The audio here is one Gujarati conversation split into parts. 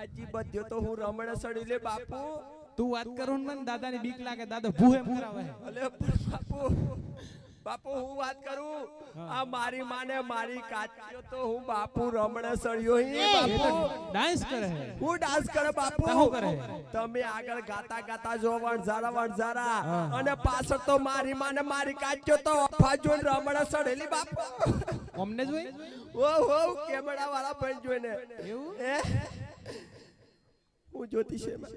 આજી બધ્યો તો હું રમણે સડી લે બાપુ. તું વાત કરો ને મને દાદાની બીક લાગે દાદા ભૂહે એમ અલે બાપુ. બાપુ હું વાત કરું? આ મારી માને મારી કાચ્યો તો હું બાપુ રમણે સળ્યો હી. બાપુ. ડાન્સ કરે હું. ડાન્સ કરે બાપુ. કરે? તમે આગળ ગાતા ગાતા જો વણઝારા વણઝારા. અને પાછળ તો મારી માને મારી કાચ્યો તો જોઈને રમણે સળેલી બાપુ. અમને જોઈ ઓ હો કેમેરા વાળા ભાઈ જોઈને. એવું? હે? હું જ્યોતિષ એમાં.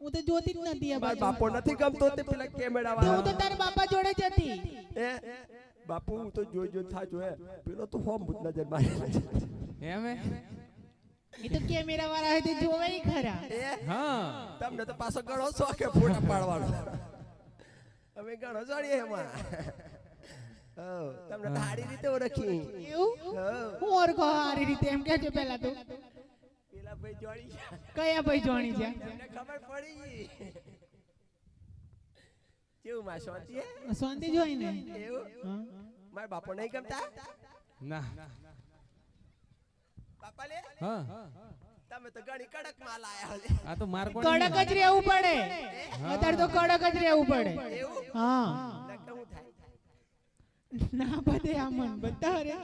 હું તો જોતી જ નથી મારા બાપો નથી ગમતો તે પેલા કેમેરા વાળા હું તો તારા બાપા જોડે જ હતી. એ બાપુ હું તો જોઈ જોઈ થાજો હે. પેલો તો હોમ ભૂત નજર મારી એમ હે? એ તો કેમેરા વાળા હતી તે જોવે ખરા. હા? તમને તો પાછો ઘણો શોખે ફોટા પાડવાનો. અમે ઘણો જોડીએ એમાં. તમને તો સારી રીતે ઓળખી. એવું? હું ઓળખો સારી રીતે એમ કે છે પેલા ભાઈ કયા ભાઈ જોણી છે? તમને ખબર પડી કેવું માં શાંતિ હે? શાંતિ જોઈ ને? એવું? મારા બાપો નહીં ગમતા? ના. બાપા લે? હા. તમે તો ઘણી કડકમાં લાયા હો. આ તો માર કોણ કડક જ રહેવું પડે. અત્યારે તો કડક જ રહેવું પડે. હા. ના બધે આમન બધા રે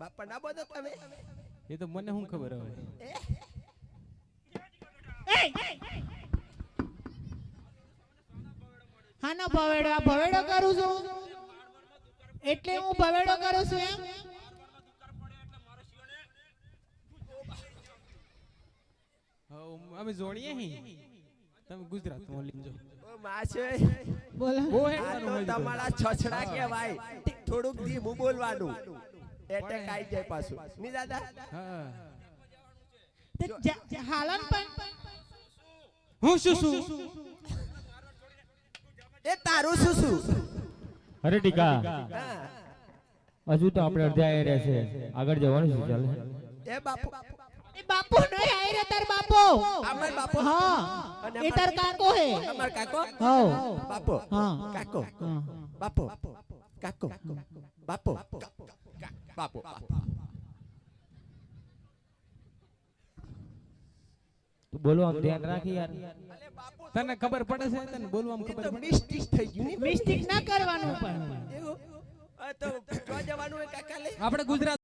બાપા ના બધો તમે. એ તો મને શું ખબર હવે? હા ના ભવેડો આ ભવેડો કરું છું. એટલે હું ભવેડો કરું છું એમ. અમે જોડીએ હી. તમે ગુજરાતમાં લીજો ઓ માશે બોલો. બહુ આ હેડવાનું તો હોય છે. તમારા છછડા કહેવાય. થોડુંક ધીમું બોલવાનું. એટેક આવી જાય પાછું. ની દાદા? હા. તે જા- જા- હાલો ને પણ. હું શું શું એ તારું શું શું? અરે ટીકા. હજુ તો આપણે અડધા આઈ રહ્યા છે આગળ જવાનું છે ચાલે. એ બાપુ. એ બાપો નહીં આઈ રહ્યા તાર બાપો. અમાર બાપો. હા. એ તાર કાકો હે. અમાર કાકો? હો બાપો. હા. કાકો. હા. બાપો. કાકો. બાપો. બાપો. તું બોલો ધ્યાન રાખી યાર. તને ખબર પડે છે? તને બોલવામાં ખબર પડે મિસ્ટેક થઈ ગયું ને. મિસ્ટેક ના કરવાનું પણ. એવું? તો જવાનું કાકા લે. આપણે ગુજરાત